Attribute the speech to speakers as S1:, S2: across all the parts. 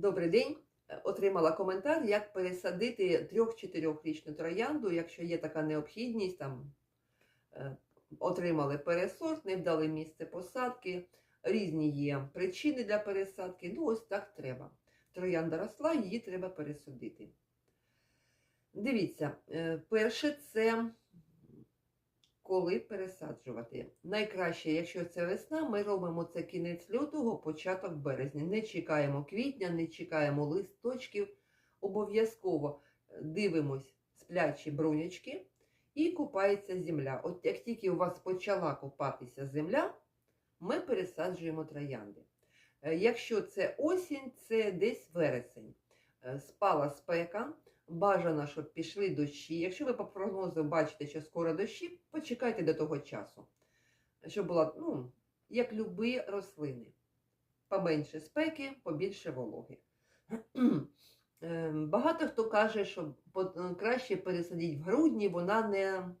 S1: Добрий день. Е, Отримала коментар, як пересадити трьох-чотирьохрічну троянду, якщо є така необхідність, там е, отримали пересорт, не вдали місце посадки, різні є причини для пересадки. Ну, ось так треба. Троянда росла, її треба пересадити. Дивіться, е, перше це коли пересаджувати. Найкраще, якщо це весна, ми робимо це кінець лютого, початок березня. Не чекаємо квітня, не чекаємо листочків. Обов'язково е, дивимось сплячі брунячки і купається земля. От як тільки у вас почала купатися земля, ми пересаджуємо троянди. Е, Якщо це осінь, це десь вересень. Е, Спала спека, бажано, щоб пішли дощі. Якщо ви по прогнозу бачите, що скоро дощі, почекайте до того часу, щоб була, ну, як любі рослини. Поменше спеки, побільше вологи. Е, Багато хто каже, що краще пересадіть в грудні, вона не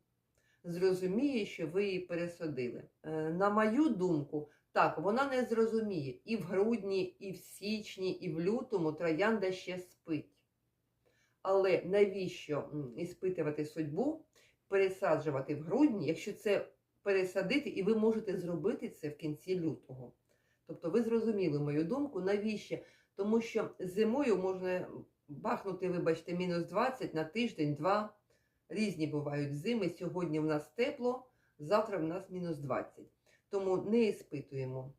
S1: зрозуміє, що ви її пересадили. Е, На мою думку, так, вона не зрозуміє і в грудні, і в січні, і в лютому троянда ще спить. Але навіщо іспитувати судьбу, пересаджувати в грудні, якщо це пересадити, і ви можете зробити це в кінці лютого? Тобто ви зрозуміли мою думку, навіщо? Тому що зимою можна бахнути, вибачте, мінус 20 на тиждень-два. Різні бувають зими. Сьогодні в нас тепло, завтра в нас мінус 20. Тому не іспитуємо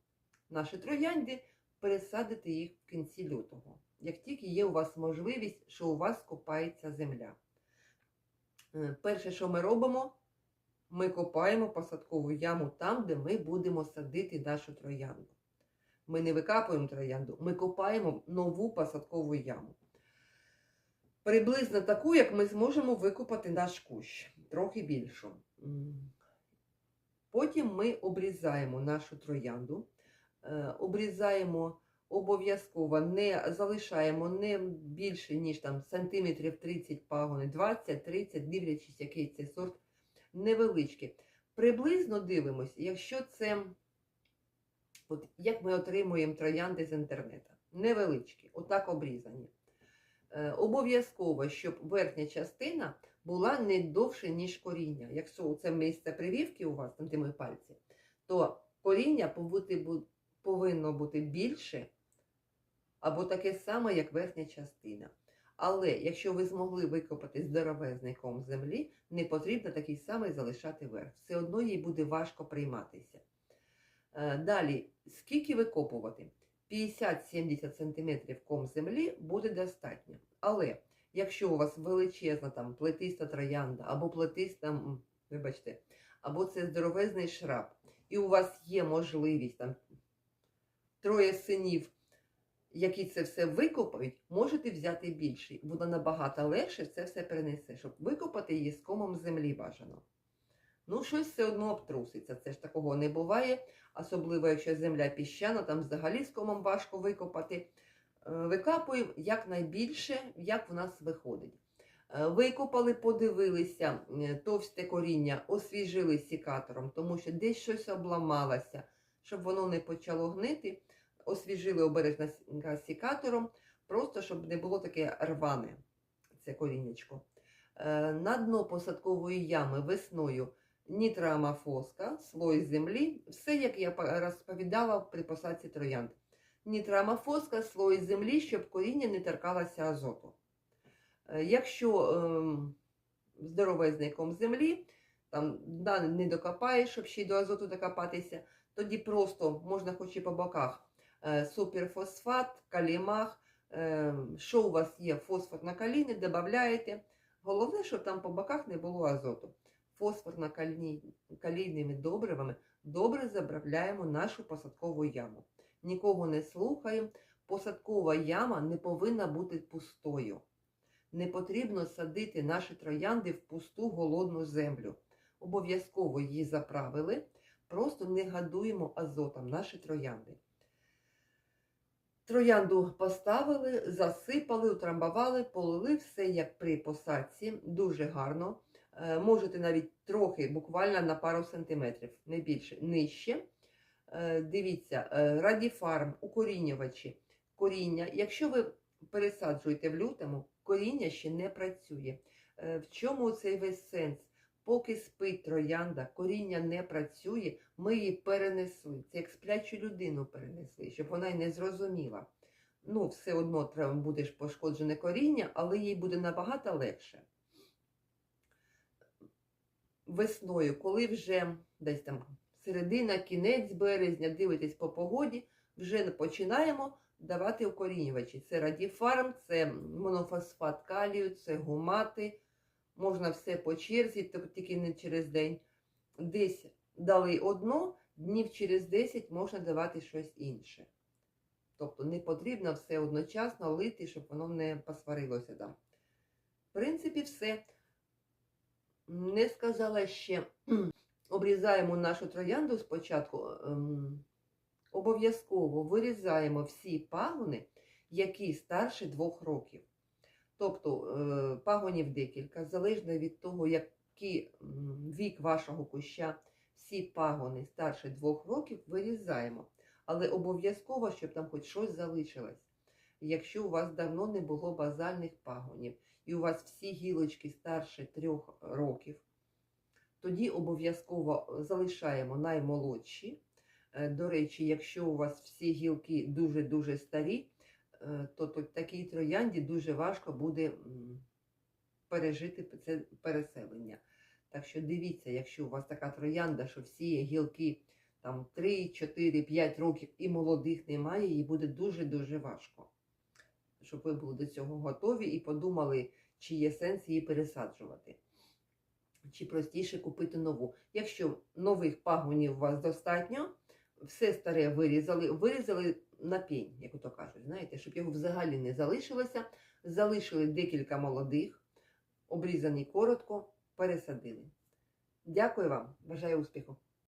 S1: наші троянди, пересадити їх в кінці лютого. Як тільки є у вас можливість, що у вас копається земля. Е, Перше, що ми робимо, ми копаємо посадкову яму там, де ми будемо садити нашу троянду. Ми не викапуємо троянду, ми копаємо нову посадкову яму. Приблизно таку, як ми зможемо викопати наш кущ, трохи більшу. Потім ми обрізаємо нашу троянду, е, обрізаємо обов'язково, не залишаємо не більше, ніж там сантиметрів 30 пагони, 20-30, дивлячись, який це сорт, невеличкі. Приблизно дивимося, якщо це, от як ми отримуємо троянди з інтернету, невеличкі, отак обрізані. Е, Обов'язково, щоб верхня частина була не довше, ніж коріння. Якщо це місце привівки у вас, там де мої пальці, то коріння повинно бути більше або таке саме, як верхня частина. Але якщо ви змогли викопати здоровезний ком землі, не потрібно такий самий залишати верх. Все одно їй буде важко прийматися. Е, Далі, скільки викопувати? 50-70 см ком землі буде достатньо. Але якщо у вас величезна там плетиста троянда або плетиста, вибачте, або це здоровезний шраб, і у вас є можливість там троє синів, які це все викопають, можете взяти більший. Воно набагато легше це все перенесе, щоб викопати її з комом землі бажано. Ну, щось все одно обтруситься. Це ж такого не буває, особливо якщо земля піщана, там взагалі з комом важко викопати. Е, Викапуємо якнайбільше, як в нас виходить. Е, Викопали, подивилися, е, товсте коріння, освіжили сікатором, тому що десь щось обламалося, щоб воно не почало гнити. Освіжили обережно с- сікатором, просто щоб не було таке рване це коріннячко. Е, На дно посадкової ями весною нітрамофоска, слой землі, все, як я розповідала при посадці троянд. Нітрамофоска, слой землі, щоб коріння не торкалося азоту. Е, Якщо ем, здоровезний землі, там не докопаєш, щоб ще й до азоту докопатися, тоді просто можна хоч і по боках суперфосфат, калімах, е, що у вас є фосфор на каліни, додаєте. Головне, щоб там по боках не було азоту. Фосфорно-калійними добривами добре заправляємо нашу посадкову яму. Нікого не слухаємо. Посадкова яма не повинна бути пустою. Не потрібно садити наші троянди в пусту голодну землю. Обов'язково її заправили, просто не гадуємо азотом наші троянди. Троянду поставили, засипали, утрамбували, полили все як при посадці, дуже гарно. Е, Можете навіть трохи, буквально на пару сантиметрів, не більше, нижче. Е, Дивіться, е, радіфарм, укорінювачі. коріння. Якщо ви пересаджуєте в лютому, коріння ще не працює. В чому цей весь сенс? Поки спить троянда, коріння не працює, ми її перенесли. Це як сплячу людину перенесли, щоб вона й не зрозуміла. Ну, все одно треба буде пошкоджене коріння, але їй буде набагато легше. Весною, коли вже десь там середина, кінець березня, дивитесь по погоді, вже починаємо давати укорінювачі. Це радіфарм, це монофосфат калію, це гумати. Можна все по черзі, тільки не через день. Десь дали одно, днів через 10 можна давати щось інше. Тобто не потрібно все одночасно лити, щоб воно не посварилося. Да. В принципі, все. Не сказала ще. Обрізаємо нашу троянду спочатку. ем, Обов'язково вирізаємо всі пагони, які старше двох років. Тобто е, пагонів декілька, залежно від того, який вік вашого куща, всі пагони старше двох років вирізаємо. Але обов'язково, щоб там хоч щось залишилось. Якщо у вас давно не було базальних пагонів, і у вас всі гілочки старше трьох років, тоді обов'язково залишаємо наймолодші. Е, До речі, якщо у вас всі гілки дуже-дуже старі, е, то, то такій троянді дуже важко буде пережити це переселення. Так що дивіться, якщо у вас така троянда, що всі гілки там 3, 4, 5 років і молодих немає, їй буде дуже-дуже важко. Щоб ви були до цього готові і подумали, чи є сенс її пересаджувати. Чи простіше купити нову. Якщо нових пагонів у вас достатньо, все старе вирізали, вирізали на пінь, як ото кажуть, знаєте, щоб його взагалі не залишилося. Залишили декілька молодих, обрізані коротко, пересадили. Дякую вам, бажаю успіху!